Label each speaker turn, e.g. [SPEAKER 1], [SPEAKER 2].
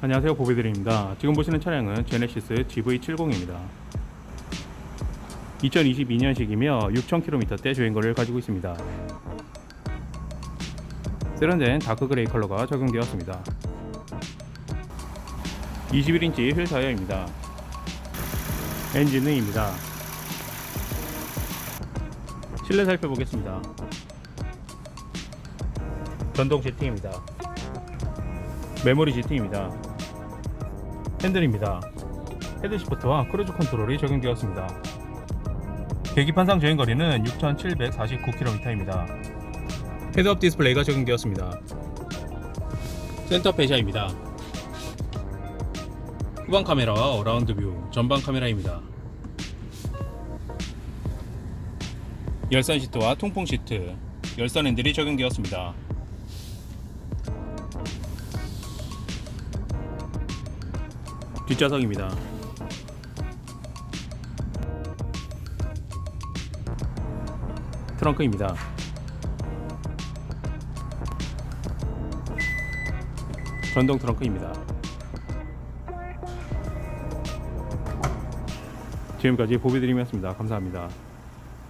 [SPEAKER 1] 안녕하세요 보비드림입니다. 지금 보시는 차량은 제네시스 GV70입니다. 2022년식이며 6000km대 주행거리를 가지고 있습니다. 세련된 다크 그레이 컬러가 적용되었습니다. 21인치 휠 타이어입니다. 엔진음입니다. 실내 살펴보겠습니다. 전동 시팅입니다. 메모리 시팅입니다 핸들입니다. 헤드 시프트와 크루즈 컨트롤이 적용되었습니다. 계기판상 주행거리는 6749km입니다. 헤드업 디스플레이가 적용되었습니다. 센터 페시아입니다. 후방 카메라와 어라운드 뷰 전방 카메라입니다. 열선 시트와 통풍 시트 열선 핸들이 적용되었습니다 뒷좌석입니다. 트렁크입니다. 전동 트렁크입니다. 지금까지 보비드림이었습니다. 감사합니다.